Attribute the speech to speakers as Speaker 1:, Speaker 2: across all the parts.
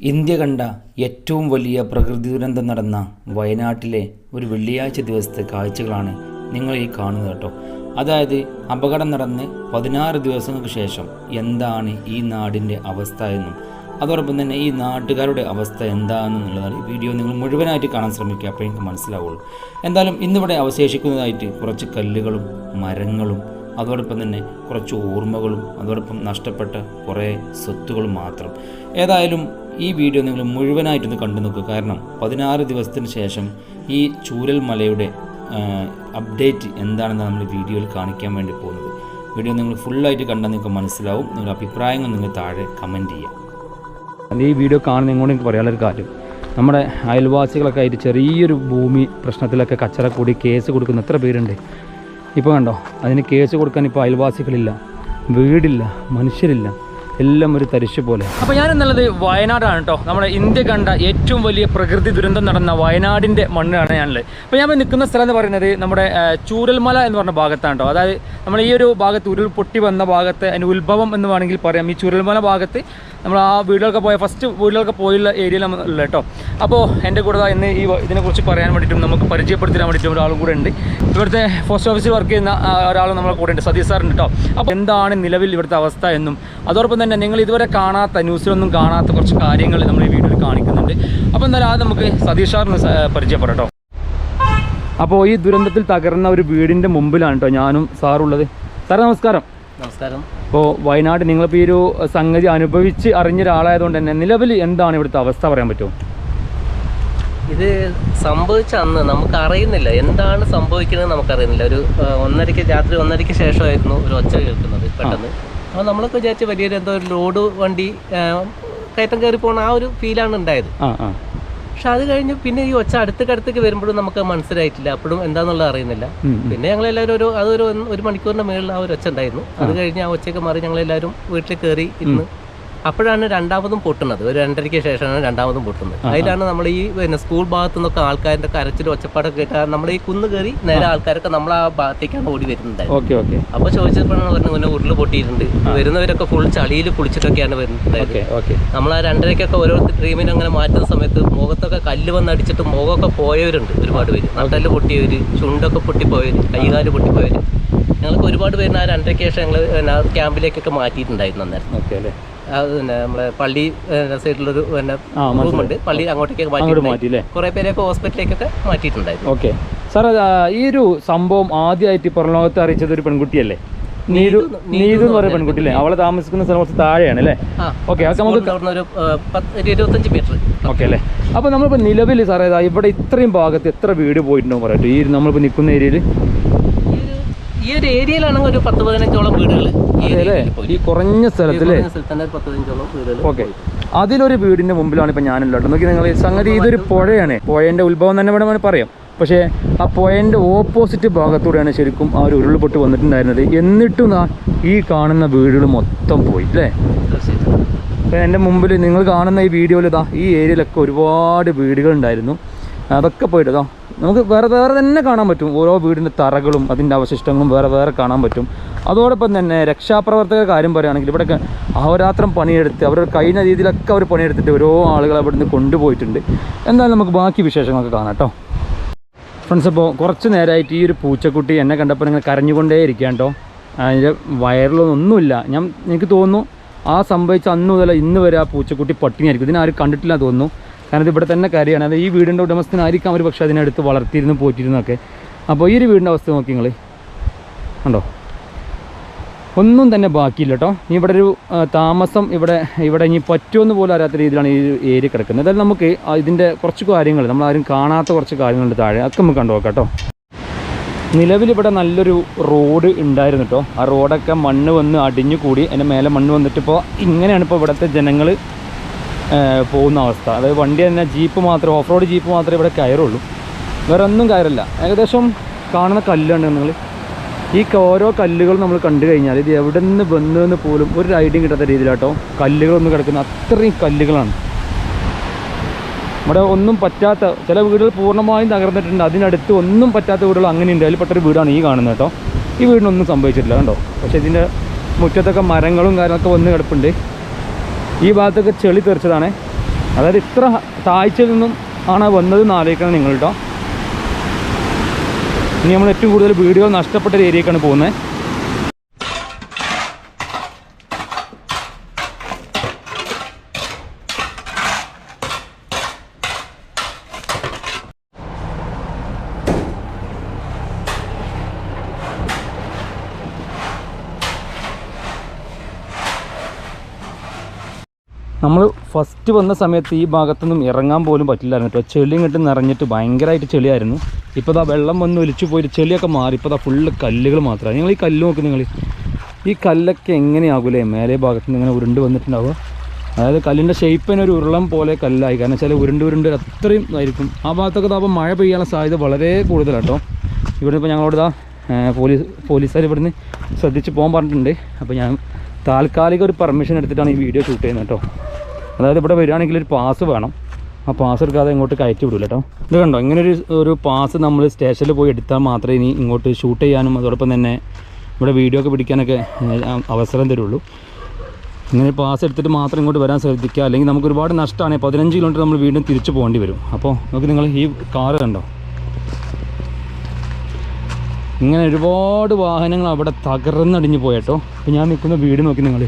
Speaker 1: India കണ്ട ഏറ്റവും വലിയ പ്രകൃതി ദുരന്തം നടന്ന വയനാട്ടിലെ ഒരു വെള്ളിയാഴ്ച ദിവസത്തെ കാഴ്ചകളാണ് നിങ്ങൾ ഈ കാണുന്നത് കേട്ടോ. അതായത് അപകടം നടന്ന് പതിനാറ് ദിവസങ്ങൾക്ക് ശേഷം എന്താണ് ഈ നാടിന്റെ അവസ്ഥ എന്നും അതോടൊപ്പം തന്നെ ഈ നാട്ടുകാരുടെ അവസ്ഥ എന്താണെന്നുള്ളതാണ് ഈ വീഡിയോ നിങ്ങൾ മുഴുവനായിട്ട് കാണാൻ ശ്രമിക്കുക അപ്പോൾ എനിക്ക് മനസ്സിലാവുള്ളൂ. എന്തായാലും ഇന്നിവിടെ അവശേഷിക്കുന്നതായിട്ട് കുറച്ച് കല്ലുകളും മരങ്ങളും അതോടൊപ്പം തന്നെ കുറച്ച് ഓർമ്മകളും അതോടൊപ്പം നഷ്ടപ്പെട്ട കുറേ സ്വത്തുകളും മാത്രം. ഏതായാലും ഈ വീഡിയോ നിങ്ങൾ മുഴുവനായിട്ടൊന്ന് കണ്ടു നോക്കുക കാരണം പതിനാറ് ദിവസത്തിന് ശേഷം ഈ ചൂരൽ മലയുടെ അപ്ഡേറ്റ് എന്താണെന്ന് നമ്മൾ വീഡിയോയിൽ കാണിക്കാൻ വേണ്ടി പോകുന്നത്. വീഡിയോ നിങ്ങൾ ഫുള്ളായിട്ട് കണ്ടാൽ നിങ്ങൾക്ക് മനസ്സിലാവും. നിങ്ങളുടെ അഭിപ്രായങ്ങൾ നിങ്ങൾ താഴെ കമന്റ് ചെയ്യാം
Speaker 2: ഈ വീഡിയോ കാണുന്ന ഇങ്ങോട്ട് എനിക്ക് പറയാനുള്ളൊരു കാര്യം. നമ്മുടെ അയൽവാസികളൊക്കെ ആയിട്ട് ചെറിയൊരു ഭൂമി പ്രശ്നത്തിലൊക്കെ കച്ചറ കൂടി കേസ് കൊടുക്കുന്ന എത്ര പേരുണ്ട്? ഇപ്പോൾ കണ്ടോ? അതിന് കേസ് കൊടുക്കാൻ ഇപ്പോൾ അയൽവാസികളില്ല. വീടില്ല. മനുഷ്യരില്ല. എല്ലാം ഒരു തരിശ് പോലെ. അപ്പോൾ ഞാൻ എന്നുള്ളത് വയനാടാണ് കേട്ടോ നമ്മുടെ ഇന്ത്യ കണ്ട ഏറ്റവും വലിയ പ്രകൃതി ദുരന്തം നടന്ന വയനാടിന്റെ മണ്ണാണ് ഞാനുള്ളത്. അപ്പോൾ ഞാൻ നിൽക്കുന്ന സ്ഥലം എന്ന് പറയുന്നത് നമ്മുടെ ചൂരൽമല എന്ന് പറഞ്ഞ ഭാഗത്താണ് കേട്ടോ അതായത് നമ്മൾ ഈ ഒരു ഭാഗത്ത് ഉരുൾപൊട്ടി വന്ന ഭാഗത്ത് അതിന് ഉത്ഭവം എന്ന് വേണമെങ്കിൽ പറയാം. ഈ ചുരൽമല ഭാഗത്ത് നമ്മൾ ആ വീടുകളൊക്കെ പോയ ഫസ്റ്റ് വീടുകളൊക്കെ പോയുള്ള ഏരിയയിൽ ഉള്ളത് കേട്ടോ അപ്പോൾ എന്റെ കൂടെ ഇന്ന് ഈ ഇതിനെക്കുറിച്ച് പറയാൻ വേണ്ടിയിട്ടും നമുക്ക് പരിചയപ്പെടുത്തി വേണ്ടിയിട്ടും ഒരാളും കൂടെ ഉണ്ട്. ഇവിടുത്തെ പോസ്റ്റ് ഓഫീസിൽ വർക്ക് ചെയ്യുന്ന ഒരാളും നമ്മളെ കൂടെ ഉണ്ട്. സതീഷ് സാറുണ്ട് കേട്ടോ അപ്പോൾ എന്താണ് നിലവിൽ ഇവിടുത്തെ അവസ്ഥ എന്നും അതോടൊപ്പം തന്നെ നിങ്ങൾ ഇതുവരെ കാണാത്ത ന്യൂസിലൊന്നും കാണാത്ത കുറച്ച് കാര്യങ്ങൾ നമ്മൾ ഈ വീഡിയോയിൽ കാണിക്കുന്നുണ്ട്. അപ്പോൾ എന്തായാലും ആദ്യം നമുക്ക് സതീഷ് സാറിന് സ- അപ്പോൾ ഈ ദുരന്തത്തിൽ തകർന്ന ഒരു വീടിന്റെ മുമ്പിലാണ് കേട്ടോ ഞാനും സാറുള്ളത്. സാറേ നമസ്കാരം.
Speaker 3: നമസ്കാരം.
Speaker 2: ഇപ്പോൾ വയനാട് നിങ്ങളിപ്പോൾ ഈ ഒരു സംഗതി അനുഭവിച്ച് അറിഞ്ഞ ഒരാളായതുകൊണ്ട് തന്നെ നിലവിൽ എന്താണ് ഇവിടുത്തെ അവസ്ഥ പറയാൻ പറ്റുമോ?
Speaker 3: ഇത് സംഭവിച്ച അന്ന് നമുക്ക് അറിയുന്നില്ല. എന്താണ് സംഭവിക്കുന്നത് നമുക്കറിയുന്നില്ല. ഒരു ഒന്നരയ്ക്ക് രാത്രി ഒന്നരയ്ക്ക് ശേഷമായിരുന്നു ഒരു ഒച്ച കേൾക്കുന്നത് പെട്ടെന്ന്. അപ്പോൾ നമ്മളൊക്കെ വിചാരിച്ച വലിയൊരു എന്തോ ഒരു ലോഡ് വണ്ടി കയറ്റം കയറി പോണ ആ ഒരു ഫീലാണ് ഉണ്ടായത്. പക്ഷെ അത് കഴിഞ്ഞ് പിന്നെ ഈ ഒച്ച അടുത്തേക്ക് അടുത്തേക്ക് വരുമ്പോഴും നമുക്ക് മനസ്സിലായിട്ടില്ല. അപ്പോഴും എന്താണെന്നുള്ളത് അറിയുന്നില്ല. പിന്നെ ഞങ്ങൾ എല്ലാവരും ഒരു അതൊരു ഒരു മണിക്കൂറിന്റെ മേളിൽ ആ ഒരു ഒച്ച ഉണ്ടായിരുന്നു. അത് കഴിഞ്ഞ് ആ ഒച്ചയൊക്കെ മാറി ഞങ്ങൾ എല്ലാവരും വീട്ടിൽ കയറി ഇരുന്ന് അപ്പോഴാണ് രണ്ടാമതും പൊട്ടുന്നത്. ഒരു രണ്ടരയ്ക്ക് ശേഷമാണ് രണ്ടാമതും പൊട്ടുന്നത്. അതിലാണ് നമ്മൾ ഈ പിന്നെ സ്കൂൾ ഭാഗത്തു നിന്നൊക്കെ ആൾക്കാരുടെ കരച്ചിലും ഒച്ചപ്പാടൊക്കെ കേട്ടാൽ നമ്മൾ ഈ കുന്ന് കയറി നേരെ ആൾക്കാരൊക്കെ നമ്മൾ ആ ഭാഗത്തേക്കാണ് ഓടി വരുന്നത്
Speaker 2: ഓക്കെ ഓക്കെ.
Speaker 3: അപ്പോൾ ചോദിച്ചപ്പോഴാണ് പറഞ്ഞു പിന്നെ ഉരുൾ പൊട്ടിയിട്ടുണ്ട്. വരുന്നവരൊക്കെ ഫുൾ ചളിയിൽ കുളിച്ചിട്ടൊക്കെയാണ്
Speaker 2: വരുന്നത്.
Speaker 3: നമ്മൾ ആ രണ്ടരയ്ക്കൊക്കെ ഓരോ ടീമിനും അങ്ങനെ മാറ്റുന്ന സമയത്ത് മുഖത്തൊക്കെ കല്ല് വന്ന് അടിച്ചിട്ട് മുഖമൊക്കെ പോയവരുണ്ട് ഒരുപാട് പേര്. നട്ടൽ പൊട്ടിയവര് ചുണ്ടൊക്കെ പൊട്ടിപ്പോയവര് കൈകാൽ പൊട്ടിപ്പോയവര്. ഞങ്ങൾക്ക് ഒരുപാട് പേര് ആ രണ്ടരയ്ക്ക് ശേഷം ഞങ്ങൾ ക്യാമ്പിലേക്കൊക്കെ മാറ്റിയിട്ടുണ്ടായിരുന്നു അന്നേരം.
Speaker 2: ഓക്കെ അല്ലേ?
Speaker 3: പിന്നെ നമ്മളെ പള്ളി സൈഡിലൊരു പിന്നെ റൂമുണ്ട് പള്ളി അങ്ങോട്ടേക്ക്
Speaker 2: അങ്ങോട്ട്
Speaker 3: മാറ്റി കുറെ പേരെയൊക്കെ ഹോസ്പിറ്റലിലേക്കൊക്കെ മാറ്റിയിട്ടുണ്ടായിരുന്നു.
Speaker 2: ഓക്കെ. സാർ ഈ ഒരു സംഭവം ആദ്യമായിട്ട് പുറം ലോകത്ത് അറിയിച്ചത് ഒരു പെൺകുട്ടിയല്ലേ? നീതു നീതു എന്ന് പറയുന്ന പെൺകുട്ടി. അല്ലേ അവളെ താമസിക്കുന്ന സ്ഥലം കുറച്ച് താഴെയാണ് അല്ലേ? ഓക്കെ അതൊക്കെ നമുക്ക്
Speaker 3: ഇരുപത്തഞ്ച് മീറ്റർ.
Speaker 2: ഓക്കെ അല്ലേ? അപ്പോൾ നമ്മളിപ്പോൾ നിലവിൽ സാറേ ഇവിടെ ഇത്രയും ഭാഗത്ത് എത്ര വീട് പോയിട്ടുണ്ടോ പറയട്ടെ. ഈ നമ്മളിപ്പോൾ നിൽക്കുന്ന ഏരിയയിൽ
Speaker 3: ഈ ഒരു ഏരിയയിലാണെങ്കിൽ ഒരു പത്ത് പതിനഞ്ചോളം വീടുകൾ. ഈ
Speaker 2: കുറഞ്ഞ സ്ഥലത്തിൽ ഓക്കെ. അതിലൊരു വീടിന്റെ മുമ്പിലാണ് ഇപ്പൊ ഞാനുള്ളത് നോക്കി നിങ്ങൾ സംഗതി ഇതൊരു പുഴയാണ്. പുഴന്റെ ഉത്ഭവം തന്നെ വേണമെന്ന് പറയാം. പക്ഷേ ആ പുഴന്റെ ഓപ്പോസിറ്റ് ഭാഗത്തൂടെയാണ് ശരിക്കും ആ ഒരു ഉരുൾപൊട്ട് വന്നിട്ടുണ്ടായിരുന്നത്. എന്നിട്ടും ഈ കാണുന്ന വീടുകൾ മൊത്തം പോയി അല്ലേ? അപ്പം എന്റെ മുമ്പിൽ നിങ്ങൾ കാണുന്ന ഈ വീഡിയോയിൽ ഇതാ ഈ ഏരിയയിലൊക്കെ ഒരുപാട് വീടുകളുണ്ടായിരുന്നു അതൊക്കെ പോയിട്ട് ഇതാ നമുക്ക് വേറെ വേറെ തന്നെ കാണാൻ പറ്റും. ഓരോ വീടിന്റെ തറകളും അതിന്റെ അവശിഷ്ടങ്ങളും വേറെ വേറെ കാണാൻ പറ്റും. അതോടൊപ്പം തന്നെ രക്ഷാപ്രവർത്തക കാര്യം പറയുകയാണെങ്കിൽ ഇവിടെയൊക്കെ അഹോരാത്രം പണിയെടുത്ത് അവർ കഴിഞ്ഞ രീതിയിലൊക്കെ അവർ പണിയെടുത്തിട്ട് ഓരോ ആളുകൾ അവിടുന്ന് കൊണ്ടുപോയിട്ടുണ്ട്. എന്തായാലും നമുക്ക് ബാക്കി വിശേഷങ്ങളൊക്കെ കാണാം കേട്ടോ. ഫ്രണ്ട്സ് അപ്പോൾ കുറച്ച് നേരമായിട്ട് ഈ ഒരു പൂച്ചക്കുട്ടി എന്നെ കണ്ടപ്പോൾ നിങ്ങൾ കരഞ്ഞുകൊണ്ടേ ഇരിക്കുക കേട്ടോ. അതിന്റെ വയറിലൊന്നുമില്ല. ഞാൻ എനിക്ക് തോന്നുന്നു ആ സംഭവിച്ച അന്ന് മുതൽ ഇന്ന് വരെ ആ പൂച്ചക്കുട്ടി പട്ടിണിയായിരിക്കും. ഇതിനാരും കണ്ടിട്ടില്ല തോന്നുന്നു. കാരണം ഇവിടെ തന്നെ കാര്യമാണ്. അത് ഈ വീടിന്റെ ഉടമസ്ഥനായിരിക്കാം അവർ പക്ഷേ അതിനടുത്ത് വളർത്തിയിരുന്നു പോറ്റിരുന്നൊക്കെ അപ്പോൾ ഈ ഒരു വീടിന്റെ അവസ്ഥ നോക്കി നിങ്ങൾ ഉണ്ടോ ഒന്നും തന്നെ ബാക്കിയില്ല കേട്ടോ ഇനി ഇവിടെ ഒരു താമസം ഇവിടെ ഇവിടെ ഇനി പറ്റുമെന്ന് പോലും അറിയാത്ത രീതിയിലാണ് ഈ ഏരിയ കിടക്കുന്നത്. അതായത് നമുക്ക് ഇതിന്റെ കുറച്ച് കാര്യങ്ങൾ നമ്മൾ ആരും കാണാത്ത കുറച്ച് കാര്യങ്ങളുണ്ട് താഴെ. അതൊക്കെ നമുക്ക് കണ്ടു നോക്കാം കേട്ടോ നിലവിലിവിടെ നല്ലൊരു റോഡ് ഉണ്ടായിരുന്നു കേട്ടോ ആ റോഡൊക്കെ മണ്ണ് വന്ന് അടിഞ്ഞു കൂടി അതിന്റെ മേലെ മണ്ണ് വന്നിട്ട് ഇപ്പോൾ ഇങ്ങനെയാണ് ഇപ്പോൾ ഇവിടുത്തെ ജനങ്ങൾ പോകുന്ന അവസ്ഥ. അതായത് വണ്ടി തന്നെ ജീപ്പ് മാത്രം ഓഫ് റോഡ് ജീപ്പ് മാത്രമേ ഇവിടെ കയറുള്ളൂ. വേറെ ഒന്നും കയറില്ല. ഏകദേശം കാണുന്ന കല്ലാണ് നിങ്ങൾ ഈ ഓരോ കല്ലുകൾ നമ്മൾ കണ്ടു കഴിഞ്ഞാൽ ഇത് എവിടെ നിന്ന് വന്നതെന്ന് പോലും ഒരു റൈഡിങ് കിട്ടാത്ത രീതിയിലാട്ടോ കല്ലുകളൊന്നും കിടക്കുന്ന അത്രയും കല്ലുകളാണ്. ഇവിടെ ഒന്നും പറ്റാത്ത ചില വീടുകൾ പൂർണമായും തകർന്നിട്ടുണ്ട്. അതിനടുത്ത് ഒന്നും പറ്റാത്ത വീടുകൾ അങ്ങനെയുണ്ട്. അതിൽപ്പെട്ടൊരു വീടാണ് ഈ കാണുന്നത് കേട്ടോ. ഈ വീടിനൊന്നും സംഭവിച്ചിട്ടില്ല കണ്ടോ? പക്ഷേ ഇതിന്റെ മുറ്റത്തൊക്കെ മരങ്ങളും കാര്യങ്ങളൊക്കെ വന്ന് കിടപ്പുണ്ട്. ഈ ഭാഗത്തൊക്കെ ചെളി തെറിച്ചതാണ്. അതായത് ഇത്ര താഴ്ചയിൽ നിന്നും ആണ് വന്നത് ആലോചിക്കണം നിങ്ങൾ കേട്ടോ ഇനി നമ്മൾ ഏറ്റവും കൂടുതൽ വീടുകൾ നഷ്ടപ്പെട്ട ഏരിയക്കാണ് പോകുന്നത് നമ്മൾ ഫസ്റ്റ് വന്ന സമയത്ത് ഈ ഭാഗത്തൊന്നും ഇറങ്ങാൻ പോലും പറ്റില്ലായിരുന്നു കേട്ടോ. ചെളി ഇങ്ങോട്ട് നിറഞ്ഞിട്ട് ഭയങ്കരമായിട്ട് ചെളിയായിരുന്നു. ഇപ്പോൾ ദാ വെള്ളം വന്ന് ഒലിച്ചു പോയിട്ട് ചെളിയൊക്കെ മാറി ഇപ്പോൾ ദാ ഫുള്ള് കല്ലുകൾ മാത്രമാണ്. നിങ്ങൾ ഈ കല്ല് നോക്ക് നിങ്ങൾ. ഈ കല്ലൊക്കെ എങ്ങനെയാകൂലേ? മേലെ ഭാഗത്ത് നിന്ന് ഇങ്ങനെ ഉരുണ്ട് വന്നിട്ടുണ്ടാവുക. അതായത് കല്ലിന്റെ ഷേപ്പ് ഒരു ഉരുളം പോലെ കല്ലായി. കാരണം വെച്ചാൽ ഉരുണ്ട് ഉരുണ്ട് അത്രയും ഇതായിരിക്കും ആ ഭാഗത്തൊക്കെ അപ്പോൾ മഴ പെയ്യാനുള്ള സാധ്യത വളരെ കൂടുതലാണ് കേട്ടോ. ഇവിടെ ഇപ്പോൾ ഞങ്ങളോട് ഇതാ പോലീസ് പോലീസുകാർ ഇവിടുന്ന് ശ്രദ്ധിച്ച് പോകാൻ പറഞ്ഞിട്ടുണ്ട്. അപ്പോൾ ഞാൻ താൽക്കാലിക ഒരു പെർമിഷൻ എടുത്തിട്ടാണ് ഈ വീഡിയോ ഷൂട്ട് ചെയ്യുന്നത് കേട്ടോ. അതായത് ഇവിടെ വരികയാണെങ്കിൽ ഒരു പാസ് വേണം. ആ പാസ് എടുക്കാതെ ഇങ്ങോട്ട് കയറ്റി വിടില്ല കേട്ടോ ഇത് കണ്ടോ? ഇങ്ങനെ ഒരു ഒരു പാസ് നമ്മൾ സ്റ്റേഷനിൽ പോയി എടുത്താൽ മാത്രമേ ഇനി ഇങ്ങോട്ട് ഷൂട്ട് ചെയ്യാനും അതോടൊപ്പം തന്നെ ഇവിടെ വീഡിയോ ഒക്കെ പിടിക്കാനൊക്കെ അവസരം തരുള്ളൂ. ഇങ്ങനെ പാസ് എടുത്തിട്ട് മാത്രം ഇങ്ങോട്ട് വരാൻ ശ്രദ്ധിക്കുക. അല്ലെങ്കിൽ നമുക്ക് ഒരുപാട് നഷ്ടമാണ്. പതിനഞ്ച് കിലോമീറ്റർ നമ്മൾ വീണ്ടും തിരിച്ചു പോകേണ്ടി വരും. അപ്പോൾ നമുക്ക് നിങ്ങൾ ഈ കാറ് കണ്ടോ? ഇങ്ങനെ ഒരുപാട് വാഹനങ്ങൾ അവിടെ തകർന്നടിഞ്ഞ് പോയട്ടോ അപ്പോൾ ഞാൻ നിൽക്കുന്ന വീട് നോക്കി നിങ്ങൾ.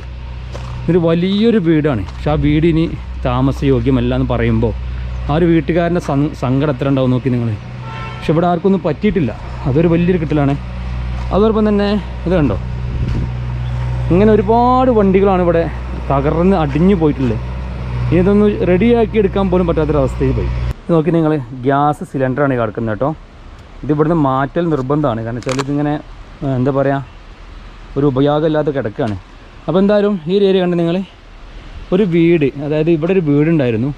Speaker 2: ഇതൊരു വലിയൊരു വീടാണ്. പക്ഷെ ആ വീട് ഇനി താമസയോഗ്യമല്ല എന്ന് പറയുമ്പോൾ ആ ഒരു വീട്ടുകാരന്റെ സങ്കടം എത്ര ഉണ്ടാവും നോക്കി നിങ്ങൾ പക്ഷെ ഇവിടെ ആർക്കൊന്നും പറ്റിയിട്ടില്ല. അതൊരു വലിയൊരു കിട്ടലാണ്. അതോടൊപ്പം തന്നെ ഇത് കണ്ടോ? ഇങ്ങനെ ഒരുപാട് വണ്ടികളാണ് ഇവിടെ തകർന്ന് അടിഞ്ഞു പോയിട്ടുള്ളത്. ഇതൊന്ന് റെഡിയാക്കി എടുക്കാൻ പോലും പറ്റാത്തൊരവസ്ഥയിൽ പോയി. നോക്കി നിങ്ങൾ ഗ്യാസ് സിലിണ്ടറാണ് കിടക്കുന്നത് കേട്ടോ. ഇത് ഇവിടുന്ന് മാറ്റൽ നിർബന്ധമാണ്. കാരണം വെച്ചാൽ ഇതിങ്ങനെ എന്താ പറയുക ഒരു ഉപയോഗമില്ലാത്ത കിടക്കുകയാണ്. അപ്പോൾ എന്തായാലും ഈ ഒരു ഏരിയ കണ്ട് നിങ്ങൾ ഒരു വീട് അതായത് ഇവിടെ ഒരു വീടുണ്ടായിരുന്നു.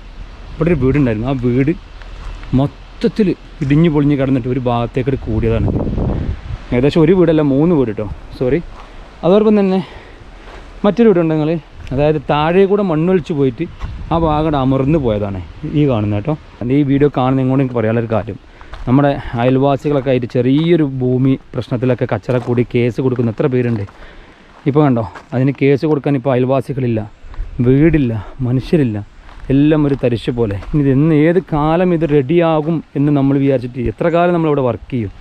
Speaker 2: ഇവിടെ ഒരു വീടുണ്ടായിരുന്നു. ആ വീട് മൊത്തത്തിൽ ഇടിഞ്ഞു പൊളിഞ്ഞ് കിടന്നിട്ട് ഒരു ഭാഗത്തേക്ക് കൂടിയതാണ്. ഏകദേശം ഒരു വീടല്ല മൂന്ന് വീട് കേട്ടോ സോറി അതോടൊപ്പം തന്നെ മറ്റൊരു വീടുണ്ട് നിങ്ങൾ അതായത് താഴെ കൂടെ മണ്ണൊലിച്ച് പോയിട്ട് ആ ഭാഗം അമർന്നു പോയതാണ് ഈ കാണുന്നത് കേട്ടോ ഈ വീഡിയോ കാണുന്ന ഇങ്ങോട്ട് എനിക്ക് പറയാനുള്ളൊരു കാര്യം. നമ്മുടെ അയൽവാസികളൊക്കെ ആയിട്ട് ചെറിയൊരു ഭൂമി പ്രശ്നത്തിലൊക്കെ കച്ചറ കൂടി കേസ് കൊടുക്കുന്ന എത്ര പേരുണ്ട്? ഇപ്പോൾ കണ്ടോ? അതിന് കേസ് കൊടുക്കാൻ ഇപ്പോൾ അയൽവാസികളില്ല. വീടില്ല മനുഷ്യരില്ല. എല്ലാം ഒരു തരിശ് പോലെ. ഇനി ഇന്ന് ഏത് കാലം ഇത് റെഡിയാകും എന്ന് നമ്മൾ വിചാരിച്ചിട്ട് എത്ര കാലം നമ്മളിവിടെ വർക്ക് ചെയ്യും?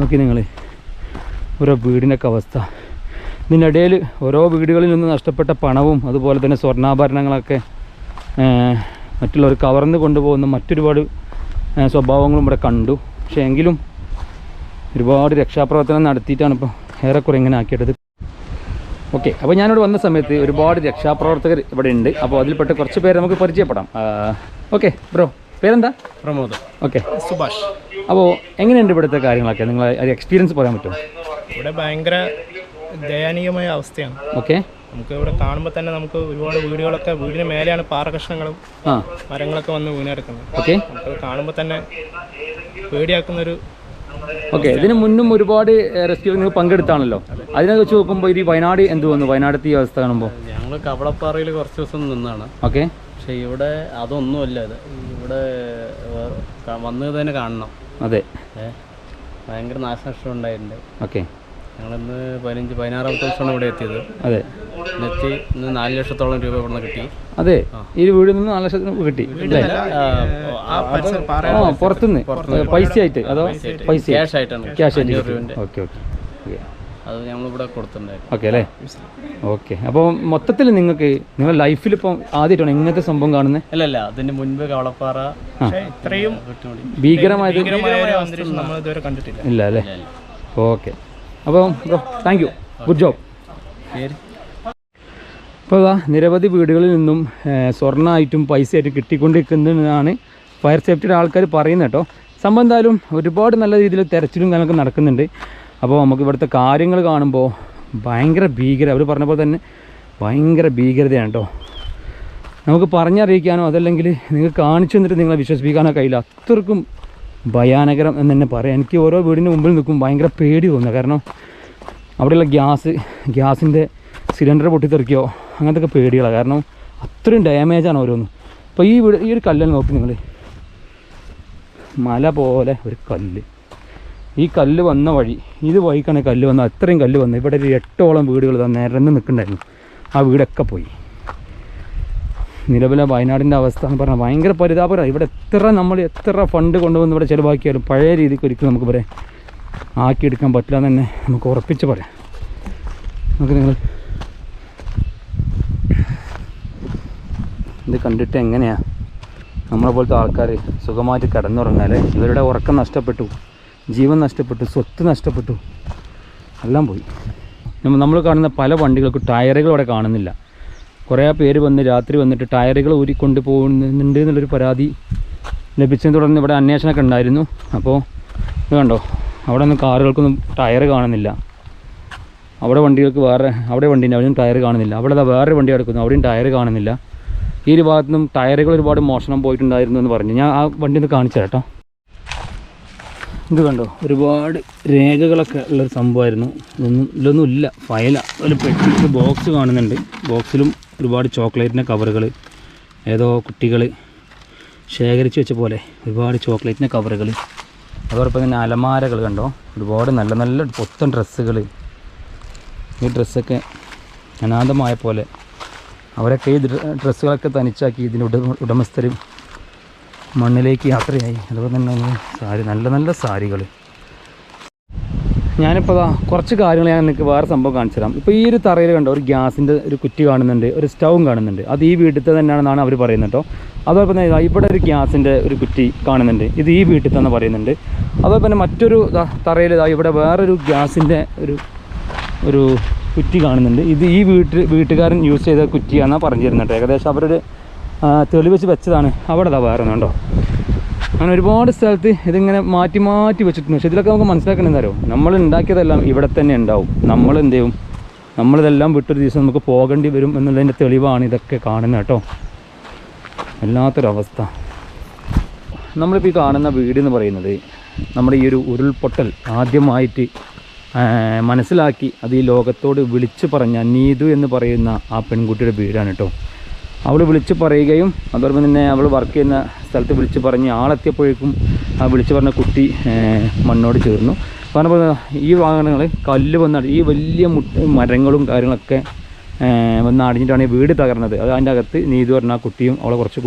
Speaker 2: നോക്കി നിങ്ങൾ ഓരോ വീടിന്റെയൊക്കെ അവസ്ഥ. ഇതിനിടയിൽ ഓരോ വീടുകളിൽ നിന്ന് നഷ്ടപ്പെട്ട പണവും അതുപോലെ തന്നെ സ്വർണാഭരണങ്ങളൊക്കെ മറ്റുള്ളവർ കവർന്ന് കൊണ്ടുപോകുന്ന മറ്റൊരുപാട് സ്വഭാവങ്ങളും ഇവിടെ കണ്ടു. പക്ഷേ എങ്കിലും ഒരുപാട് രക്ഷാപ്രവർത്തനം നടത്തിയിട്ടാണ് ഇപ്പോൾ ഏറെക്കുറെ ഇങ്ങനെ ആക്കിയിട്ടത്. ഓക്കെ അപ്പോൾ ഞാനിവിടെ വന്ന സമയത്ത് ഒരുപാട് രക്ഷാപ്രവർത്തകർ ഇവിടെ ഉണ്ട്. അപ്പോൾ അതിൽപ്പെട്ട കുറച്ച് പേര് നമുക്ക് പരിചയപ്പെടാം. ഓക്കെ ബ്രോ പേരെന്താ?
Speaker 4: പ്രമോദ്.
Speaker 2: ഓക്കെ.
Speaker 4: സുഭാഷ്.
Speaker 2: അപ്പോൾ എങ്ങനെയുണ്ട് ഇവിടുത്തെ കാര്യങ്ങളൊക്കെ? നിങ്ങൾ എക്സ്പീരിയൻസ് പറയാൻ പറ്റുമോ?
Speaker 4: ഇവിടെ ഭയങ്കര ദയനീയമായ അവസ്ഥയാണ്.
Speaker 2: ഓക്കെ.
Speaker 4: നമുക്ക് ഇവിടെ കാണുമ്പോൾ തന്നെ നമുക്ക് ഒരുപാട് വീടുകളൊക്കെ വീടിന് മേലെയാണ് പാറകഷ്ണങ്ങളും മരങ്ങളൊക്കെ വന്ന് വീണ് കിടക്കുന്നത്
Speaker 2: ഓക്കെ.
Speaker 4: നമുക്ക് കാണുമ്പോൾ തന്നെ പേടിയാക്കുന്നൊരു
Speaker 2: ഓക്കെ ഇതിന് മുന്നും ഒരുപാട് റെസ്ക്യൂ നിങ്ങൾ പങ്കെടുത്താണല്ലോ. അതിനെ വെച്ച് നോക്കുമ്പോൾ ഇത് വയനാട് എന്ത് വന്നു? വയനാടത്തെ ഈ അവസ്ഥ കാണുമ്പോൾ
Speaker 5: ഞങ്ങൾ കവളപ്പാറയിൽ കുറച്ച് ദിവസം നിന്നാണ്.
Speaker 2: ഓക്കെ.
Speaker 5: പക്ഷെ ഇവിടെ അതൊന്നുമല്ല ഇത്. ഇവിടെ വന്നത് തന്നെ കാണണം.
Speaker 2: അതെ.
Speaker 5: ഭയങ്കര നാശനഷ്ടം ഉണ്ടായിട്ടുണ്ട്.
Speaker 2: ഓക്കെ.
Speaker 5: ഞങ്ങളിന്ന് പതിനഞ്ച് പതിനാറാമത്തെ ദിവസമാണ് ഇവിടെ എത്തിയത്.
Speaker 2: അതെ.
Speaker 5: എത്തി ഇന്ന് നാല് ലക്ഷത്തോളം രൂപ ഇവിടെ കിട്ടി.
Speaker 2: അതെ. ഈ വീട് നിന്ന് നാല് ലക്ഷത്തിന് കിട്ടി. പുറത്തുനിന്ന്. പൈസ ആയിട്ട് അതോ പൈസ
Speaker 5: ക്യാഷ് ആയിട്ടാണ്
Speaker 2: ക്യാഷ് ആയിട്ട് ഓക്കെ ഓക്കെ.
Speaker 5: അത് ഞങ്ങളിവിടെ കൊടുത്തിട്ടുണ്ടായിരുന്നു.
Speaker 2: ഓക്കെ അല്ലേ? ഓക്കെ. അപ്പോൾ മൊത്തത്തിൽ നിങ്ങൾക്ക് നിങ്ങൾ ലൈഫിൽ ഇപ്പം ആദ്യമായിട്ടാണ് ഇങ്ങനത്തെ സംഭവം കാണുന്നത്
Speaker 5: അല്ല അല്ല. അതിന് മുൻപ് കവളപ്പാറ
Speaker 4: ഇത്രയും ഭീകരമായ നമ്മൾ ഇതുവരെ കണ്ടിട്ടില്ല.
Speaker 2: ഇല്ല അല്ലേ? ഓക്കെ. അപ്പോൾ bro thank you good job ഇപ്പോൾ ഇതാ നിരവധി വീടുകളിൽ നിന്നും സ്വർണമായിട്ടും പൈസയായിട്ടും കിട്ടിക്കൊണ്ടിരിക്കുന്നതാണ് ഫയർ സേഫ്റ്റിയുടെ ആൾക്കാർ പറയുന്നത് കേട്ടോ. സംഭവം എന്തായാലും ഒരുപാട് നല്ല രീതിയിൽ തിരച്ചിലും കാര്യങ്ങളൊക്കെ നടക്കുന്നുണ്ട്. അപ്പോൾ നമുക്ക് ഇവിടുത്തെ കാര്യങ്ങൾ കാണുമ്പോൾ ഭയങ്കര ഭീകര അവർ പറഞ്ഞ പോലെ തന്നെ ഭയങ്കര ഭീകരതയാണ് കേട്ടോ. നമുക്ക് പറഞ്ഞറിയിക്കാനോ അതല്ലെങ്കിൽ നിങ്ങൾ കാണിച്ചു തന്നിട്ട് നിങ്ങളെ വിശ്വസിപ്പിക്കാനോ കഴിയില്ല. അത്രക്കും ഭയാനകരം എന്ന് തന്നെ പറയാം. എനിക്ക് ഓരോ വീടിന്റെ മുമ്പിൽ നിൽക്കും ഭയങ്കര പേടി തോന്നുക കാരണം അവിടെയുള്ള ഗ്യാസ് ഗ്യാസിന്റെ സിലിണ്ടർ പൊട്ടിത്തെറിക്കോ അങ്ങനത്തെ പേടികളാണ് കാരണം അത്രയും ഡാമേജാണ് ഓരോന്നും. അപ്പോൾ ഈ വീട് ഈ ഒരു കല്ലിൽ നോക്കി നിങ്ങൾ മല പോലെ ഒരു കല്ല്. ഈ കല്ല് വന്ന വഴി ഇത് വഴിക്കാണ് കല്ല് വന്ന അത്രയും കല്ല് വന്നത്. ഇവിടെ ഒരു എട്ടോളം വീടുകൾ നിരന്ന് നിൽക്കണ്ടായിരുന്നു ആ വീടൊക്കെ പോയി. നിലവിലെ വയനാടിന്റെ അവസ്ഥ എന്ന് പറഞ്ഞാൽ ഭയങ്കര പരിതാപകരമാണ്. ഇവിടെ എത്ര നമ്മൾ എത്ര ഫണ്ട് കൊണ്ടുവന്ന് ഇവിടെ ചിലവാക്കിയാലും പഴയ രീതിക്ക് ഒരിക്കലും നമുക്ക് പറയാം ആക്കിയെടുക്കാൻ പറ്റില്ല എന്ന് തന്നെ നമുക്ക് ഉറപ്പിച്ച് പറയാം. നമുക്ക് നിങ്ങൾ ഇത് കണ്ടിട്ട് എങ്ങനെയാണ് നമ്മളെ പോലത്തെ ആൾക്കാർ സുഖമായിട്ട് കിടന്നുറങ്ങാൽ ഇവരുടെ ഉറക്കം നഷ്ടപ്പെട്ടു ജീവൻ നഷ്ടപ്പെട്ടു സ്വത്ത് നഷ്ടപ്പെട്ടു എല്ലാം പോയി. നമ്മൾ കാണുന്ന പല വണ്ടികൾക്കും ടയറുകൾ അവിടെ കാണുന്നില്ല. കുറേ പേര് വന്ന് രാത്രി വന്നിട്ട് ടയറുകൾ ഊരിക്കൊണ്ട് പോകുന്നുണ്ട് എന്നുള്ളൊരു പരാതി ലഭിച്ചതിനെ തുടർന്ന് ഇവിടെ അന്വേഷണമൊക്കെ ഉണ്ടായിരുന്നു. അപ്പോൾ ഇത് കണ്ടോ? അവിടെ ഒന്നും കാറുകൾക്കൊന്നും ടയർ കാണുന്നില്ല. അവിടെ വണ്ടികൾക്ക് വേറെ അവിടെ വണ്ടി അവിടെയും ടയർ കാണുന്നില്ല. അവിടെ വേറെ വണ്ടി എടുക്കുന്നു അവിടെയും ടയർ കാണുന്നില്ല. ഈ ഒരു ഭാഗത്തു നിന്നും ടയറുകൾ ഒരുപാട് മോഷണം പോയിട്ടുണ്ടായിരുന്നു എന്ന് പറഞ്ഞു. ഞാൻ ആ വണ്ടി ഒന്ന് കാണിച്ചു കേട്ടോ. ഇത് കണ്ടോ? ഒരുപാട് രേഖകളൊക്കെ ഉള്ളൊരു സംഭവമായിരുന്നു. ഇതൊന്നും ഇതിലൊന്നും ഇല്ല ഫയല. ഒരു പെട്ടി ബോക്സ് കാണുന്നുണ്ട്. ബോക്സിലും ഒരുപാട് ചോക്ലേറ്റിന്റെ കവറുകൾ ഏതോ കുട്ടികൾ ശേഖരിച്ച് വെച്ച പോലെ ഒരുപാട് ചോക്ലേറ്റിന്റെ കവറുകൾ അതോടൊപ്പം തന്നെ അലമാരകൾ കണ്ടോ? ഒരുപാട് നല്ല നല്ല പൊത്തൻ ഡ്രസ്സുകൾ. ഈ ഡ്രസ്സൊക്കെ അനാഥമായ പോലെ അവരൊക്കെ ഈ ഡ്രസ്സുകളൊക്കെ തനിച്ചാക്കി ഇതിന്റെ ഉടമ ഉടമസ്ഥരും മണ്ണിലേക്ക് യാത്രയായി. അതുപോലെ തന്നെ സാരി നല്ല നല്ല സാരികൾ ഞാനിപ്പോൾ കുറച്ച് കാര്യങ്ങൾ ഞാൻ നിങ്ങൾക്ക് വേറെ സംഭവം കാണിച്ചു തരാം. ഇപ്പോൾ ഈ ഒരു തറയിൽ കണ്ടോ ഒരു ഗ്യാസിന്റെ ഒരു കുറ്റി കാണുന്നുണ്ട് ഒരു സ്റ്റൗവും കാണുന്നുണ്ട്. അത് ഈ വീട്ടിലത്തെ തന്നെയാണെന്നാണ് അവർ പറയുന്നത് കേട്ടോ. അതുപോലെ തന്നെ ഇവിടെ ഒരു ഗ്യാസിന്റെ ഒരു കുറ്റി കാണുന്നുണ്ട്. ഇത് ഈ വീട്ടിൽ തന്നെ പറയുന്നുണ്ട്. അതുപോലെ തന്നെ മറ്റൊരു തറയിൽ ഇവിടെ വേറൊരു ഗ്യാസിന്റെ ഒരു ഒരു കുറ്റി കാണുന്നുണ്ട്. ഇത് ഈ വീട്ടിൽ വീട്ടുകാരൻ യൂസ് ചെയ്ത കുറ്റിയാണെന്നാണ് പറഞ്ഞു തരുന്നത് ഏകദേശം അവരൊരു ആ, തെളിവ് വെച്ചതാണ്. അവിടെ അതാ വേറെ ഒന്നുണ്ടോ അങ്ങനെ ഒരുപാട് സ്ഥലത്ത് ഇതിങ്ങനെ മാറ്റി മാറ്റി വെച്ചിട്ടുണ്ട്. പക്ഷേ ഇതിലൊക്കെ നമുക്ക് മനസ്സിലാക്കണം എന്താ അറിയോ? നമ്മൾ ഉണ്ടാക്കിയതെല്ലാം ഇവിടെ തന്നെ ഉണ്ടാവും. നമ്മൾ എന്ത് ചെയ്യും? നമ്മളിതെല്ലാം വിട്ടൊരു ദിവസം നമുക്ക് പോകേണ്ടി വരും എന്നുള്ളതിന്റെ തെളിവാണ് ഇതൊക്കെ കാണുന്നത് കേട്ടോ. വല്ലാത്തൊരവസ്ഥ. നമ്മളിപ്പോൾ ഈ കാണുന്ന വീട് എന്ന് പറയുന്നത് നമ്മുടെ ഈ ഒരു ഉരുൾപൊട്ടൽ ആദ്യമായിട്ട് മനസ്സിലാക്കി അത് ഈ ലോകത്തോട് വിളിച്ചു പറഞ്ഞ നീതു എന്ന് പറയുന്ന ആ പെൺകുട്ടിയുടെ വീടാണ് കേട്ടോ. അവൾ വിളിച്ച് പറയുകയും അതോടൊപ്പം തന്നെ അവൾ വർക്ക് ചെയ്യുന്ന സ്ഥലത്ത് വിളിച്ച് പറഞ്ഞ് ആളെത്തിയപ്പോഴേക്കും ആ വിളിച്ച് പറഞ്ഞ കുട്ടി മണ്ണോട് ചേർന്നു. പറഞ്ഞപ്പോൾ ഈ വാഹനങ്ങൾ കല്ല് വന്ന ഈ വലിയ മുട്ട മരങ്ങളും കാര്യങ്ങളൊക്കെ വന്ന് അടിഞ്ഞിട്ടാണ് ഈ വീട് തകർന്നത്. അത് അതിന്റെ അകത്ത് നീതു പറഞ്ഞ ആ കുട്ടിയും അവളെ കുറച്ച്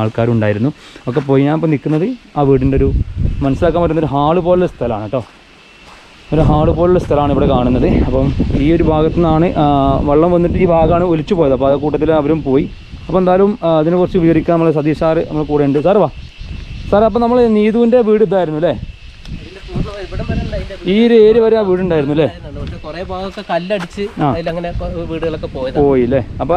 Speaker 2: ആൾക്കാരും ഉണ്ടായിരുന്നു. ഒക്കെ പോയി ഞാൻ ഇപ്പോൾ നിൽക്കുന്നത് ആ വീടിന്റെ ഒരു മനസ്സിലാക്കാൻ പറ്റുന്ന ഒരു ഹാൾ പോലുള്ള സ്ഥലമാണ് കേട്ടോ ഒരു ഹാൾ പോലുള്ള സ്ഥലമാണ് ഇവിടെ കാണുന്നത്. അപ്പം ഈ ഒരു ഭാഗത്തു നിന്നാണ് വെള്ളം വന്നിട്ട് ഈ ഭാഗമാണ് ഒലിച്ചു പോയത്. അപ്പോൾ ആ കൂട്ടത്തിൽ അവരും പോയി. അപ്പോൾ എന്തായാലും അതിനെ അതിനെക്കുറിച്ച് വിവരിക്കാൻ നമ്മൾ സതീഷ് സാറ് നമ്മൾ കൂടെ ഉണ്ട്. സാർ വാ. സാർ അപ്പോൾ നമ്മൾ നീതുവിന്റെ വീട് ഇതായിരുന്നു അല്ലേ? ഈ ഒരു ഏരിയ വരെ ആ വീടുണ്ടായിരുന്നു അല്ലേ? പോയില്ലേ? അപ്പൊ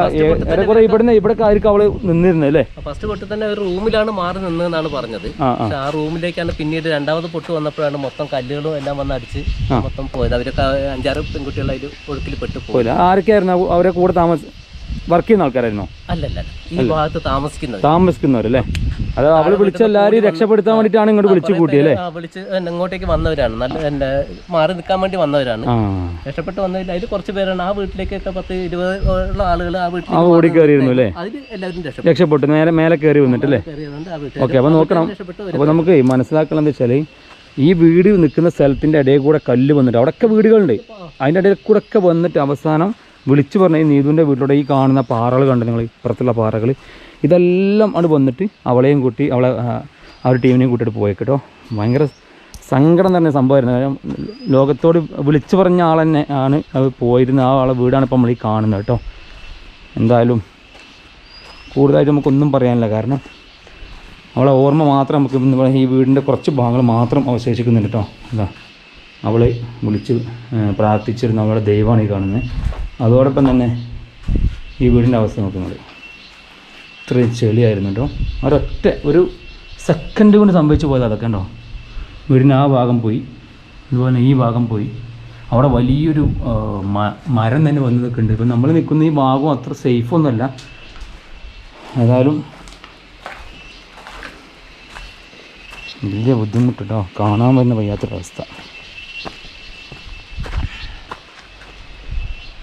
Speaker 2: ഏറെക്കുറെ ഇവിടുന്ന് ഇവിടെ ആയിരിക്കും അവൾ നിന്നിരുന്നത് അല്ലേ?
Speaker 3: ഫസ്റ്റ് പൊട്ട് തന്നെ ഒരു റൂമിലാണ് മാറി നിന്നതെന്നാണ് പറഞ്ഞത്. പക്ഷെ ആ റൂമിലേക്കാണ് പിന്നീട് രണ്ടാമത് പൊട്ട് വന്നപ്പോഴാണ് മൊത്തം കല്ലുകളും എല്ലാം വന്ന് അടിച്ച് മൊത്തം പോയത്. അവരൊക്കെ അഞ്ചാറ് പെൺകുട്ടികൾ അതിൽ ഒഴുക്കിൽ പെട്ട് പോയി.
Speaker 2: പോയില്ല ആരൊക്കെയായിരുന്നു അവ- അവരെ കൂടെ താമസ വർക്ക് ചെയ്യുന്ന ആൾക്കാരായിരുന്നോ?
Speaker 3: അല്ലല്ല ഈ ഭാഗത്ത് താമസിക്കുന്നത്
Speaker 2: താമസിക്കുന്നവരല്ലേ അത് അവൾ വിളിച്ച എല്ലാരും രക്ഷപ്പെടുത്താൻ വേണ്ടിട്ടാണ് ഇങ്ങോട്ട് വിളിച്ചു കൂട്ടിയല്ലേ
Speaker 3: വിളിച്ച് ഇങ്ങോട്ടേക്ക് വന്നവരാണ്. നല്ല എന്റെ മാറി നിൽക്കാൻ വേണ്ടി വന്നവരാണ്. രക്ഷപ്പെട്ട് വന്നവരില്ല. അതിൽ കുറച്ച് പേരാണ്. ആ വീട്ടിലേക്കൊക്കെ പത്ത് ഇരുപത് ഉള്ള ആളുകൾ ആ വീട്ടിൽ
Speaker 2: ആ ഓടി കയറിയിരുന്നു അല്ലേ?
Speaker 3: അതിൽ എല്ലാവരും രക്ഷപ്പെട്ടു.
Speaker 2: രക്ഷപ്പെട്ടു. നേരെ മേലെ കയറി വന്നിട്ടല്ലേ ഓക്കെ അപ്പൊ നോക്കണം. അപ്പൊ നമുക്ക് മനസ്സിലാക്കണം എന്താ വെച്ചാൽ ഈ വീട് നിൽക്കുന്ന സ്ഥലത്തിന്റെ ഇടയിൽ കൂടെ കല്ല് വന്നിട്ട് അവിടെയൊക്കെ വീടുകളുണ്ട്. അതിന്റെ ഇടയിൽ കൂടെ ഒക്കെ വന്നിട്ട് അവസാനം വിളിച്ചു പറഞ്ഞ ഈ നീതുവിന്റെ വീട്ടിലൂടെ ഈ കാണുന്ന പാറകൾ കണ്ട് നിങ്ങൾ ഇപ്പുറത്തുള്ള പാറകൾ ഇതെല്ലാം അവിടെ വന്നിട്ട് അവളെയും കൂട്ടി അവളെ ആ, ഒരു ടീമിനെയും കൂട്ടിയിട്ട് പോയി കേട്ടോ ഭയങ്കര സങ്കടം തന്നെ സംഭവമായിരുന്നു കാരണം ലോകത്തോട് വിളിച്ചു പറഞ്ഞ ആൾ തന്നെ ആണ് അത് പോയിരുന്ന ആ ആളെ വീടാണ് ഇപ്പോൾ നമ്മൾ ഈ കാണുന്നത് കേട്ടോ എന്തായാലും കൂടുതലായിട്ട് നമുക്കൊന്നും പറയാനില്ല. കാരണം അവളെ ഓർമ്മ മാത്രം നമുക്ക് ഈ വീടിന്റെ കുറച്ച് ഭാഗങ്ങൾ മാത്രം അവശേഷിക്കുന്നുണ്ട് കേട്ടോ എന്താ അവൾ വിളിച്ച് പ്രാർത്ഥിച്ചിരുന്ന. അവളുടെ ദൈവമാണ് ഈ കാണുന്നത്. അതോടൊപ്പം തന്നെ ഈ വീടിന്റെ അവസ്ഥ നോക്കുന്നത് ഇത്രയും ചെളിയായിരുന്നു കേട്ടോ. ഒരൊറ്റ ഒരു സെക്കൻഡ് കൊണ്ട് സംഭവിച്ചു പോയത് അതൊക്കെ ഉണ്ടോ വീടിന്റെ ആ ഭാഗം പോയി അതുപോലെ ഈ ഭാഗം പോയി. അവിടെ വലിയൊരു മരം തന്നെ വന്ന് നിൽക്കുന്നുണ്ട് ഇപ്പം നമ്മൾ നിൽക്കുന്ന ഈ ഭാഗം അത്ര സേഫൊന്നുമല്ല ഏതായാലും വലിയ ബുദ്ധിമുട്ട് കേട്ടോ. കാണാൻ വരുന്ന വയ്യാത്തൊരവസ്ഥ.